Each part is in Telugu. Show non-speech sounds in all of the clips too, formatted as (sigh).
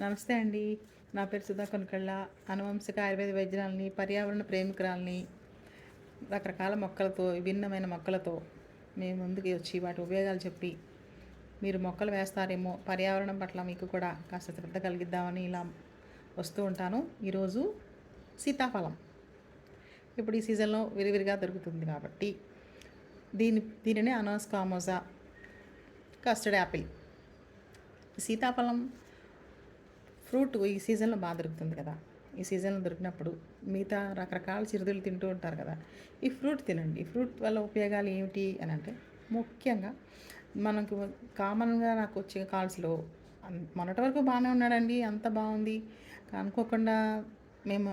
నమస్తే అండి. నా పేరు సుధా కొనకళ్ళ. అనువంశిక ఆయుర్వేద వైద్యురాలని పర్యావరణ ప్రేమికురాలని రకరకాల మొక్కలతో విభిన్నమైన మొక్కలతో మేము ముందుకు వచ్చి వాటి ఉపయోగాలు చెప్పి మీరు మొక్కలు వేస్తారేమో పర్యావరణం పట్ల మీకు కూడా కాస్త శ్రద్ధ కలిగిద్దామని ఇలా వస్తూ ఉంటాను. ఈరోజు సీతాఫలం. ఇప్పుడు ఈ సీజన్లో విరివిరిగా దొరుకుతుంది కాబట్టి దీని దీనినే అనాస్ కామోజా కస్టర్డ్ యాపిల్. సీతాఫలం ఫ్రూట్ ఈ సీజన్లో బాగా దొరుకుతుంది కదా. ఈ సీజన్లో దొరికినప్పుడు మిగతా రకరకాల చిరుదులు తింటూ ఉంటారు కదా. ఈ ఫ్రూట్ తినండి. ఈ ఫ్రూట్ వల్ల ఉపయోగాలు ఏమిటి అని అంటే ముఖ్యంగా మనకు కామన్గా నాకు వచ్చే కాల్స్లో మొన్నటి వరకు బాగానే ఉన్నాడండి. అంత బాగుంది. అనుకోకుండా మేము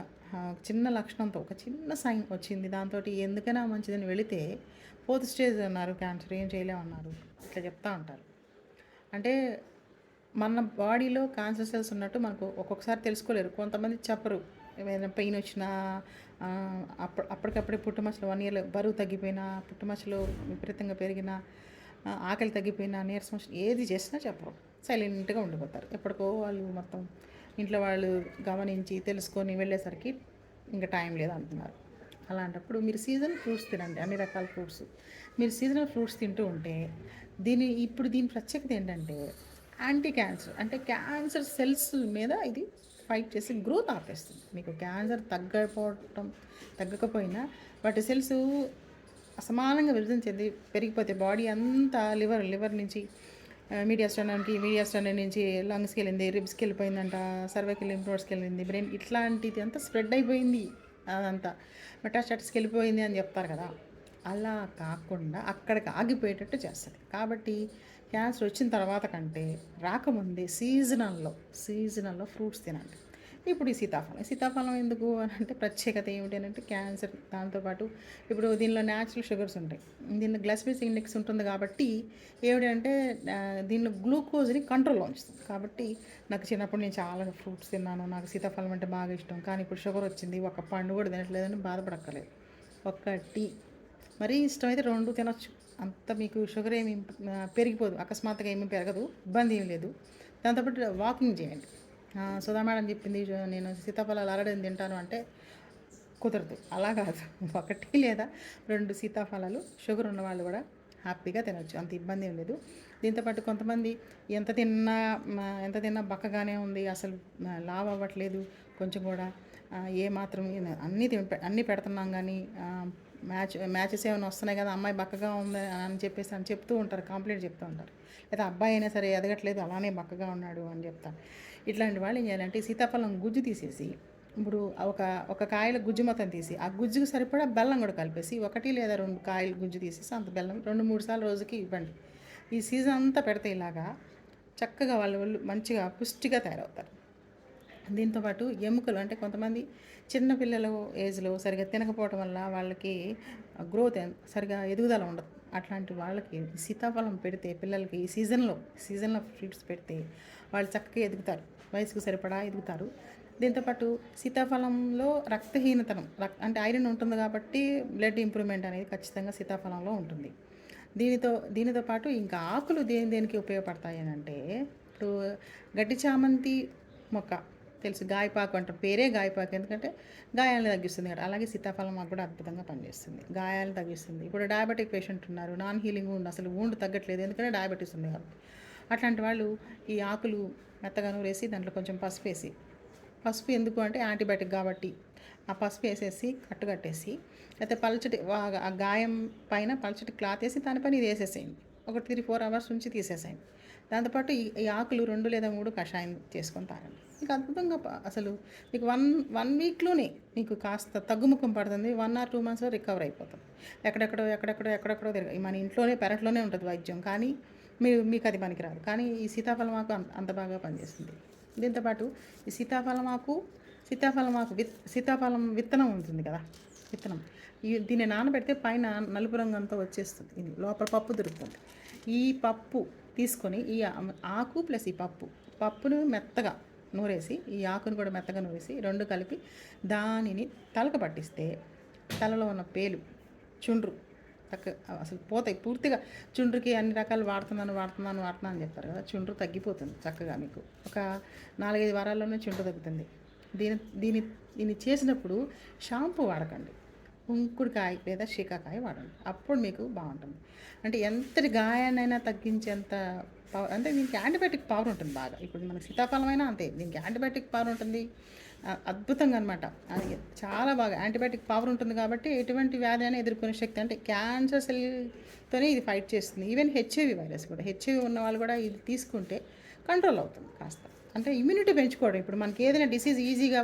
చిన్న లక్షణంతో ఒక చిన్న సైన్ వచ్చింది. దాంతో ఎందుకైనా మంచిదని వెళితే ఫోర్త్ స్టేజ్ అన్నారు క్యాన్సర్ ఏం చేయలేమన్నారు. ఇట్లా చెప్తా ఉంటారు. అంటే మన బాడీలో క్యాన్సర్ సెల్స్ ఉన్నట్టు మనకు ఒక్కొక్కసారి తెలుసుకోలేరు. కొంతమంది చెప్పరు. ఏమైనా పెయిన్ వచ్చినా ఆ, అప్ప అప్పటికప్పుడే పుట్టుమచ్చలు వన్ ఇయర్ బరువు తగ్గిపోయినా పుట్టుమచ్చలు విపరీతంగా పెరిగినా ఆకలి తగ్గిపోయినా నీరసం ఏది చేసినా చెప్పరు. సైలెంట్గా ఉండిపోతారు. ఎప్పటికో వాళ్ళు మొత్తం ఇంట్లో వాళ్ళు గమనించి తెలుసుకొని వెళ్ళేసరికి ఇంకా టైం లేదు అంటున్నారు. అలాంటప్పుడు మీరు సీజనల్ ఫ్రూట్స్ తినండి. అన్ని రకాల ఫ్రూట్స్ మీరు సీజనల్ ఫ్రూట్స్ తింటూ ఉంటే దీని ఇప్పుడు దీని ప్రత్యేకత ఏంటంటే యాంటీ క్యాన్సర్ అంటే క్యాన్సర్ సెల్స్ మీద ఇది ఫైట్ చేసి గ్రోత్ ఆపేస్తుంది. మీకు క్యాన్సర్ తగ్గకపోవటం తగ్గకపోయినా వాటి సెల్స్ అసమానంగా విభజన చెంది పెరిగిపోతే బాడీ అంతా లివర్ లివర్ నుంచి మీడియా స్టాండర్కి మీడియా స్టాండర్డ్ నుంచి లంగ్స్కి వెళ్ళింది రిబ్స్కి వెళ్ళిపోయిందంట సర్వైకల్ ఇంప్రోడ్స్కి వెళ్ళింది బ్రెయిన్ ఇట్లాంటిది అంతా స్ప్రెడ్ అయిపోయింది అదంతా. మెటాస్టాటిస్కి వెళ్ళిపోయింది అని చెప్తారు కదా. అలా కాకుండా అక్కడికి ఆగిపోయేటట్టు చేస్తుంది. కాబట్టి క్యాన్సర్ వచ్చిన తర్వాత కంటే రాకముందే సీజనల్లో సీజనల్లో ఫ్రూట్స్ తినండి ఇప్పుడు ఈ సీతాఫలం. సీతాఫలం ఎందుకు అని అంటే ప్రత్యేకత ఏమిటి అని అంటే క్యాన్సర్ దాంతోపాటు ఇప్పుడు దీనిలో న్యాచురల్ షుగర్స్ ఉంటాయి. దీనిలో గ్లైసిమిక్ ఇండెక్స్ ఉంటుంది కాబట్టి ఏమిటి అంటే దీనిలో గ్లూకోజ్ని కంట్రోల్లో ఉంచుతుంది. కాబట్టి నాకు చిన్నప్పుడు నేను చాలా ఫ్రూట్స్ తిన్నాను. నాకు సీతాఫలం అంటే బాగా ఇష్టం. కానీ ఇప్పుడు షుగర్ వచ్చింది. ఒక పండు కూడా తినట్లేదని బాధపడక్కర్లేదు. ఒక్కటి. మరీ ఇష్టమైతే రెండు తినొచ్చు. అంత మీకు షుగర్ ఏమి పెరిగిపోదు అకస్మాత్తుగా ఏమీ పెరగదు ఇబ్బంది ఏం లేదు. దాంతోపాటు వాకింగ్ చేయండి. సుధా మేడం చెప్పింది నేను సీతాఫలాలు అరడని తింటాను అంటే కుదరదు. అలా కాదు. (laughs) ఒకటి లేదా రెండు సీతాఫలాలు షుగర్ ఉన్న వాళ్ళు కూడా హ్యాపీగా తినొచ్చు అంత ఇబ్బంది ఏం లేదు. దీంతోపాటు కొంతమంది ఎంత తిన్నా ఎంత తిన్నా బక్కగానే ఉంది అసలు లావు లావ్ అవ్వట్లేదు కొంచెం కూడా ఏ మాత్రం అన్నీ అన్నీ పెడుతున్నాం కానీ మ్యాచ్ మ్యాచెస్ ఏమైనా వస్తున్నాయి కదా అమ్మాయి బక్కగా ఉంది అని చెప్పేసి అని చెప్తూ ఉంటారు కంప్లైంట్ చెప్తూ ఉంటారు. లేదా అబ్బాయి అయినా సరే ఎదగట్లేదు అలానే బక్కగా ఉన్నాడు అని చెప్తారు. ఇట్లాంటి వాళ్ళు ఏం చేయాలంటే సీతాఫలం గుజ్జు తీసేసి ఇప్పుడు ఒక ఒక కాయల గుజ్జు మొత్తం తీసి ఆ గుజ్జుకు సరిపడా బెల్లం కూడా కలిపేసి ఒకటి లేదా రెండు కాయలు గుజ్జు తీసేసి అంత బెల్లం రెండు మూడు సార్లు రోజుకి ఇవ్వండి. ఈ సీజన్ అంతా పెడితే ఇలాగా చక్కగా వాళ్ళ వాళ్ళు మంచిగా పుష్టిగా తయారవుతారు. దీంతోపాటు ఎముకలు అంటే కొంతమంది చిన్నపిల్లల ఏజ్లో సరిగా తినకపోవటం వల్ల వాళ్ళకి గ్రోత్ సరిగా ఎదుగుదల ఉండదు. అట్లాంటి వాళ్ళకి సీతాఫలం పెడితే పిల్లలకి సీజన్లో సీజన్లో ఫ్రూట్స్ పెడితే వాళ్ళు చక్కగా ఎదుగుతారు. వయసుకు సరిపడా ఎదుగుతారు. దీంతోపాటు సీతాఫలంలో రక్తహీనతనం రక్ అంటే ఐరన్ ఉంటుంది కాబట్టి బ్లడ్ ఇంప్రూవ్మెంట్ అనేది ఖచ్చితంగా సీతాఫలంలో ఉంటుంది. దీనితో దీనితో పాటు ఇంకా ఆకులు దేని దేనికి ఉపయోగపడతాయి అని అంటే ఇప్పుడు గడ్డి చామంతి మొక్క తెలుసు గాయపాకు అంటారు. పేరే గాయపాకు. ఎందుకంటే గాయాలను తగ్గిస్తుంది కదా. అలాగే సీతాఫలం మాకు కూడా అద్భుతంగా పనిచేస్తుంది. గాయాలను తగ్గిస్తుంది. ఇప్పుడు డయాబెటిక్ పేషెంట్ ఉన్నారు. నాన్ హీలింగ్ ఉండి అసలు ఊండు తగ్గట్లేదు. ఎందుకంటే డయాబెటీస్ ఉంది కాబట్టి. అట్లాంటి వాళ్ళు ఈ ఆకులు మెత్తగా నూరేసి దాంట్లో కొంచెం పసుపు వేసి పసుపు ఎందుకు అంటే యాంటీబయాటిక్ కాబట్టి. ఆ పసుపు వేసేసి కట్టు కట్టేసి అయితే పలచటి ఆ గాయం పైన పల్చటి క్లాత్ వేసి దానిపైన ఇది వేసేసేయండి. ఒక త్రీ ఫోర్ అవర్స్ నుంచి తీసేసేయండి. దాంతోపాటు ఈ ఈ ఆకులు రెండు లేదా మూడు కషాయం చేసుకొని తాగండి. మీకు అద్భుతంగా అసలు మీకు వన్ వన్ వీక్లోనే మీకు కాస్త తగ్గుముఖం పడుతుంది. వన్ ఆర్ టూ మంత్స్లో రికవర్ అయిపోతుంది. ఎక్కడెక్కడో ఎక్కడెక్కడో ఎక్కడెక్కడో తిరగ మన ఇంట్లోనే పెరట్లోనే ఉంటుంది వైద్యం. కానీ మీరు మీకు అది పనికిరాదు. కానీ ఈ సీతాఫలం ఆకు అంత బాగా పనిచేస్తుంది. దీంతోపాటు ఈ సీతాఫలం ఆకు సీతాఫలం ఆకు విత్ సీతాఫలం విత్తనం ఉంటుంది కదా? విత్తనం. ఈ దీన్ని నానబెడితే పైన నలుపు రంగంతో వచ్చేస్తుంది. ఇది లోపల పప్పు దొరుకుతుంది. ఈ పప్పు తీసుకొని ఈ ఆకు ప్లస్ ఈ పప్పు. పప్పును మెత్తగా నూరేసి ఈ ఆకును కూడా మెత్తగా నూరేసి రెండు కలిపి దానిని తలకు పట్టిస్తే తలలో ఉన్న పేలు చుండ్రు తక్కువ అసలు పోతాయి పూర్తిగా. చుండ్రుకి అన్ని రకాలు వాడుతున్నాను వాడుతున్నాను వాడుతున్నాను అని చెప్తారు కదా చుండ్రు తగ్గిపోతుంది చక్కగా మీకు. ఒక నాలుగైదు వారాల్లోనే చుండ్రు తగ్గుతుంది. దీని దీని దీన్ని చేసినప్పుడు షాంపూ వాడకండి. కుంకుడుకాయ లేదా శీకాకాయ వాడండి అప్పుడు మీకు బాగుంటుంది. అంటే ఎంతటి గాయాన్నైనా తగ్గించేంత పవర్ అంటే దీనికి యాంటీబయాటిక్ పవర్ ఉంటుంది బాగా. ఇప్పుడు మన సీతాఫలమైనా అంతే. దీనికి యాంటీబయాటిక్ పవర్ ఉంటుంది. అద్భుతంగా అనమాట అది చాలా బాగా యాంటీబయాటిక్ పవర్ ఉంటుంది కాబట్టి ఎటువంటి వ్యాధి అయినా ఎదుర్కొనే శక్తి అంటే క్యాన్సర్ సెల్తోనే ఇది ఫైట్ చేస్తుంది. ఈవెన్ హెచ్ఐవి వైరస్ కూడా. హెచ్ఐవి ఉన్న వాళ్ళు కూడా ఇది తీసుకుంటే కంట్రోల్ అవుతుంది కాస్త. అంటే ఇమ్యూనిటీ పెంచుకోవడం. ఇప్పుడు మనకి ఏదైనా డిసీజ్ ఈజీగా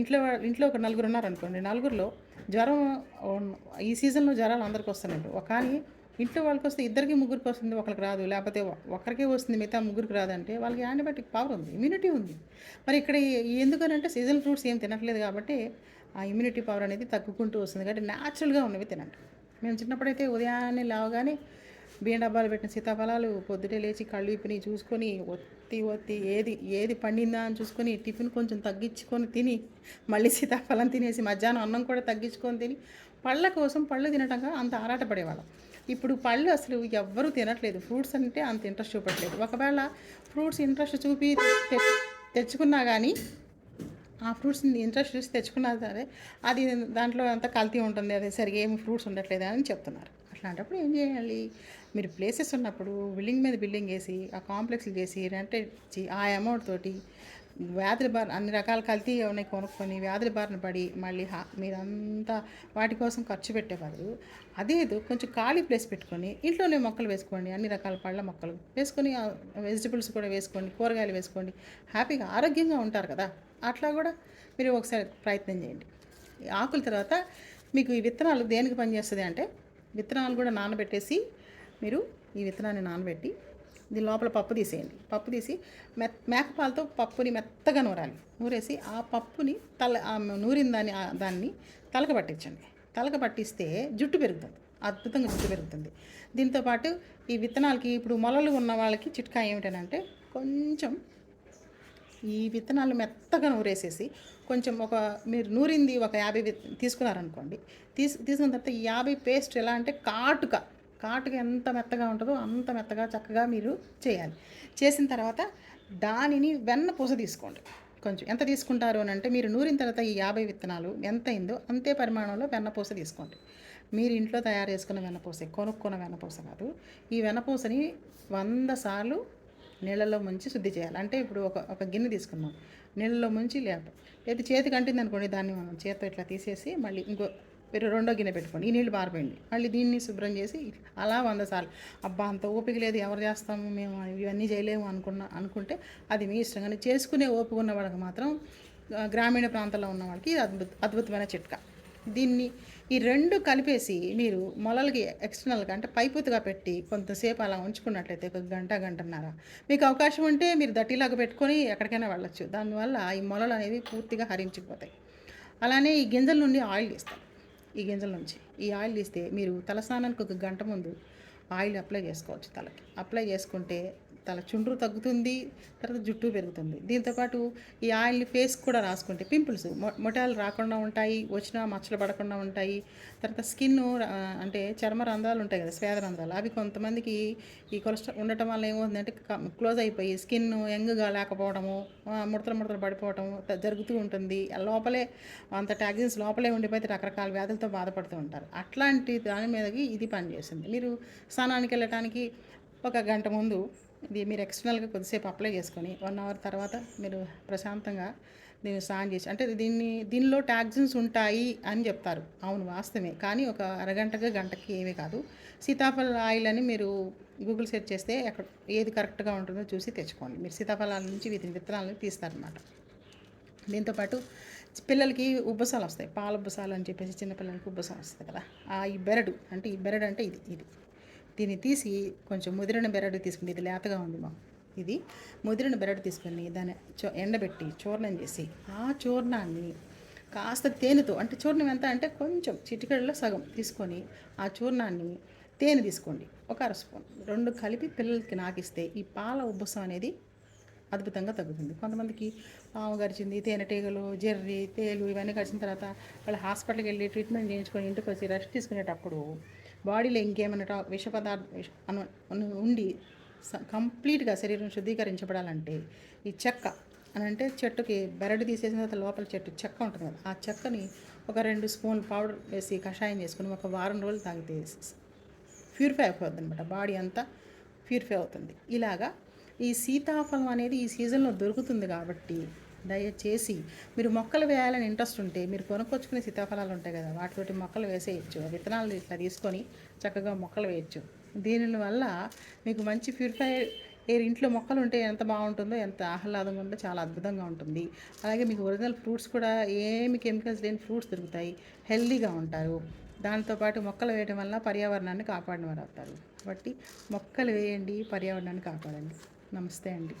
ఇంట్లో ఇంట్లో ఒక నలుగురు ఉన్నారనుకోండి. నలుగురిలో జ్వరం ఈ సీజన్లో జ్వరాలు అందరికీ వస్తున్నాయి ఒక కానీ ఇంట్లో వాళ్ళకి వస్తే ఇద్దరికి ముగ్గురికి వస్తుంది ఒకరికి రాదు. లేకపోతే ఒకరికే వస్తుంది మిగతా ముగ్గురికి రాదంటే వాళ్ళకి యాంటీబయాటిక్ పవర్ ఉంది ఇమ్యూనిటీ ఉంది. మరి ఇక్కడ ఎందుకనంటే సీజన్ ఫ్రూట్స్ ఏం తినట్లేదు కాబట్టి ఆ ఇమ్యూనిటీ పవర్ అనేది తగ్గుకుంటూ వస్తుంది. కాబట్టి న్యాచురల్గా ఉన్నవి తినండి. మేము చిన్నప్పుడైతే ఉదయాన్నే లేవగానే బియ్యం డబ్బాలు పెట్టిన సీతాఫలాలు పొద్దుటే లేచి కళ్ళు విప్పిని చూసుకొని ఒత్తి ఒత్తి ఏది ఏది పండిందా అని చూసుకొని టిఫిన్ కొంచెం తగ్గించుకొని తిని మళ్ళీ సీతాఫలం తినేసి మధ్యాహ్నం అన్నం కూడా తగ్గించుకొని తిని పళ్ళ కోసం పళ్ళు తినటంగా అంత ఆరాటపడేవాళ్ళం. ఇప్పుడు పళ్ళు అసలు ఎవ్వరూ తినట్లేదు. ఫ్రూట్స్ అంటే అంత ఇంట్రెస్ట్ చూపట్లేదు. ఒకవేళ ఫ్రూట్స్ ఇంట్రెస్ట్ చూపి తె- తెచ్చుకున్నా కానీ ఆ ఫ్రూట్స్ని ఇంట్రెస్ట్ చూసి తెచ్చుకున్నా సరే అది దాంట్లో అంత కల్తీ ఉంటుంది. అది సరిగా ఏమి ఫ్రూట్స్ ఉండట్లేదు అని చెప్తున్నారు. అట్లాంటప్పుడు ఏం చేయాలి? మీరు ప్లేసెస్ ఉన్నప్పుడు బిల్డింగ్ మీద బిల్డింగ్ వేసి ఆ కాంప్లెక్స్లు చేసి రెంట్ ఇచ్చి ఆ అమౌంట్ తోటి వ్యాధుల బారి అన్ని రకాల కల్తీ ఉన్నాయి కొనుక్కొని వ్యాధుల బారిన పడి మళ్ళీ హా మీరంతా వాటి కోసం ఖర్చు పెట్టే బదులు అదేదో కొంచెం ఖాళీ ప్లేస్ పెట్టుకొని ఇంట్లోనే మొక్కలు వేసుకోండి అన్ని రకాల పళ్ళ మొక్కలు వేసుకొని వెజిటబుల్స్ కూడా వేసుకోండి కూరగాయలు వేసుకోండి హ్యాపీగా ఆరోగ్యంగా ఉంటారు కదా. అట్లా కూడా మీరు ఒకసారి ప్రయత్నం చేయండి. ఆకుల తర్వాత మీకు ఈ విత్తనాలు దేనికి పనిచేస్తుంది అంటే విత్తనాలు కూడా నానబెట్టేసి మీరు ఈ విత్తనాన్ని నానబెట్టి దీని లోపల పప్పు తీసేయండి. పప్పు తీసి మెత్ మేకపాలతో పప్పుని మెత్తగా నూరాలి. నూరేసి ఆ పప్పుని తల నూరిన దాన్ని దాన్ని తలక పట్టించండి. తలక పట్టిస్తే జుట్టు పెరుగుతుంది. అద్భుతంగా జుట్టు పెరుగుతుంది. దీంతోపాటు ఈ విత్తనాలకి ఇప్పుడు మొలలు ఉన్న వాళ్ళకి చిట్కా ఏమిటనంటే కొంచెం ఈ విత్తనాలు మెత్తగా నూరేసేసి కొంచెం ఒక మీరు నూరింది ఒక యాభై తీసుకున్నారనుకోండి తీసు తీసుకున్న తర్వాత ఈ యాభై పేస్ట్ ఎలా అంటే కాటుక కాటుక ఎంత మెత్తగా ఉంటుందో అంత మెత్తగా చక్కగా మీరు చేయాలి. చేసిన తర్వాత దానిని వెన్న పూస తీసుకోండి. కొంచెం ఎంత తీసుకుంటారు అని అంటే మీరు నూరిన తర్వాత ఈ యాభై విత్తనాలు ఎంత అయిందో అంతే పరిమాణంలో వెన్నపూస తీసుకోండి. మీరు ఇంట్లో తయారు చేసుకున్న వెన్నపూస కొనుక్కున్న వెన్నపూస కాదు. ఈ వెన్నపూసని వంద సార్లు నీళ్ళలో ముంచి శుద్ధి చేయాలి. అంటే ఇప్పుడు ఒక ఒక గిన్నె తీసుకున్నాం నీళ్ళలో ముంచి లేప లేదా చేతికి అంటింది అనుకోండి దాన్ని మనం చేత్తో ఇట్లా తీసేసి మళ్ళీ ఇంకో మీరు రెండో గిన్నె పెట్టుకోండి. ఈ నీళ్ళు పారిపోయింది మళ్ళీ దీన్ని శుభ్రం చేసి అలా వంద సార్లు. అబ్బా అంత ఓపిక లేదు ఎవరు చేస్తాము మేము ఇవన్నీ చేయలేము అనుకున్న అనుకుంటే అది మీ ఇష్టం. కానీ చేసుకునే ఓపిక ఉన్న వాళ్ళకి మాత్రం గ్రామీణ ప్రాంతాల్లో ఉన్న వాళ్ళకి ఇది అద్భుత అద్భుతమైన చిట్కా. దీన్ని ఈ రెండు కలిపేసి మీరు మొలలకి ఎక్స్టర్నల్గా అంటే పైపుతుగా పెట్టి కొంతసేపు అలా ఉంచుకున్నట్లయితే ఒక గంట గంటన్నర. మీకు అవకాశం ఉంటే మీరు దట్టిలాగా పెట్టుకొని ఎక్కడికైనా వెళ్ళొచ్చు. దానివల్ల ఈ మొలలు అనేవి పూర్తిగా హరించిపోతాయి. అలానే ఈ గింజల నుండి ఆయిల్ తీస్తాం ఈ గింజల నుంచి ఈ ఆయిల్ తీస్తే మీరు తలస్నానానికి ఒక గంట ముందు ఆయిల్ అప్లై చేసుకోవచ్చు తలకి. అప్లై చేసుకుంటే తల చుండ్రు తగ్గుతుంది తర్వాత జుట్టు పెరుగుతుంది. దీంతోపాటు ఈ ఆయిల్ని ఫేస్ కూడా రాసుకుంటే పింపుల్స్ మొటాలు రాకుండా ఉంటాయి వచ్చినా మచ్చలు పడకుండా ఉంటాయి. తర్వాత స్కిన్ అంటే చర్మ రంధ్రాలు ఉంటాయి కదా స్వేద రంధ్రాలు. అవి కొంతమందికి ఈ కొలెస్ట్రాల్ ఉండటం వల్ల ఏమవుతుందంటే క్లోజ్ అయిపోయి స్కిన్ యంగ్గా లేకపోవడము ముడతలు ముడతలు పడిపోవడము జరుగుతూ ఉంటుంది. లోపలే అంత టాక్సిన్స్ లోపలే ఉండిపోతే రకరకాల వ్యాధులతో బాధపడుతూ ఉంటారు. అట్లాంటి దాని మీదకి ఇది పనిచేస్తుంది. మీరు స్నానానికి వెళ్ళటానికి ఒక గంట ముందు ఇది మీరు ఎక్స్టర్నల్గా కొద్దిసేపు అప్లై చేసుకొని వన్ అవర్ తర్వాత మీరు ప్రశాంతంగా దీన్ని స్నాన్ చేసి అంటే దీన్ని దీనిలో టాక్సిన్స్ ఉంటాయి అని చెప్తారు. అవును వాస్తవమే. కానీ ఒక అరగంటగా గంటకి ఏమీ కాదు. సీతాఫల ఆయిల్ అని మీరు గూగుల్ సెర్చ్ చేస్తే అక్కడ ఏది కరెక్ట్గా ఉంటుందో చూసి తెచ్చుకోండి. మీరు సీతాఫలాల నుంచి వీటిని విత్తనాలను తీస్తారనమాట దీంతోపాటు పిల్లలకి ఉబ్బసాలు వస్తాయి. పాల ఉబ్బసాలు అని చెప్పేసి చిన్నపిల్లలకి ఉబ్బసాలు వస్తుంది కదా. ఆ ఈ బెరడు అంటే ఈ బెరడు అంటే ఇది ఇది. దీన్ని తీసి కొంచెం ముదిరిన బెరడు తీసుకుని ఇది లేతగా ఉంది మా ఇది ముదిరిన బెరడు తీసుకొని దాన్ని చో ఎండబెట్టి చూర్ణం చేసి ఆ చూర్ణాన్ని కాస్త తేనెతో అంటే చూర్ణం ఎంత అంటే కొంచెం చిటికెడలో సగం తీసుకొని ఆ చూర్ణాన్ని తేనె తీసుకోండి. ఒక అర స్పూన్. రెండు కలిపి పిల్లలకి నాకిస్తే ఈ పాల ఉబ్బసం అనేది అద్భుతంగా తగ్గుతుంది. కొంతమందికి పాము గరిచింది తేనెటీగలు జెర్రీ తేలు ఇవన్నీ గడిచిన తర్వాత వాళ్ళు హాస్పిటల్కి వెళ్ళి ట్రీట్మెంట్ చేయించుకొని ఇంటికి వచ్చి రెస్ట్ తీసుకునేటప్పుడు బాడీలో ఇంకేమైనా టా- విష పదార్థ ఉండి స- కంప్లీట్గా శరీరం శుద్ధీకరించబడాలంటే ఈ చెక్క అని అంటే చెట్టుకి బెరడు తీసేసిన తర్వాత లోపల చెట్టు చెక్క ఉంటుంది కదా ఆ చెక్కని ఒక రెండు స్పూన్ పౌడర్ వేసి కషాయం చేసుకుని ఒక వారం రోజులు తాగితే ప్యూరిఫై అయిపోద్ది అనమాట బాడీ అంతా ప్యూరిఫై అవుతుంది. ఇలాగా ఈ సీతాఫలం అనేది ఈ సీజన్లో దొరుకుతుంది కాబట్టి దయచేసి మీరు మొక్కలు వేయాలని ఇంట్రెస్ట్ ఉంటే మీరు కొనుక్కొచ్చుకునే సీతాఫలాలు ఉంటాయి కదా వాటితోటి మొక్కలు వేసేయచ్చు విత్తనాలు ఇట్లా తీసుకొని చక్కగా మొక్కలు వేయచ్చు. దీనివల్ల మీకు మంచి ప్యూరిఫై ఎయిర్ ఇంట్లో మొక్కలు ఉంటే ఎంత బాగుంటుందో ఎంత ఆహ్లాదంగా ఉందో చాలా అద్భుతంగా ఉంటుంది. అలాగే మీకు ఒరిజినల్ ఫ్రూట్స్ కూడా ఏమి కెమికల్స్ లేని ఫ్రూట్స్ దొరుకుతాయి హెల్దీగా ఉంటారు. దాంతోపాటు మొక్కలు వేయడం వల్ల పర్యావరణాన్ని కాపాడిన వారు అవుతారు కాబట్టి మొక్కలు వేయండి పర్యావరణాన్ని కాపాడండి. నమస్తే అండి.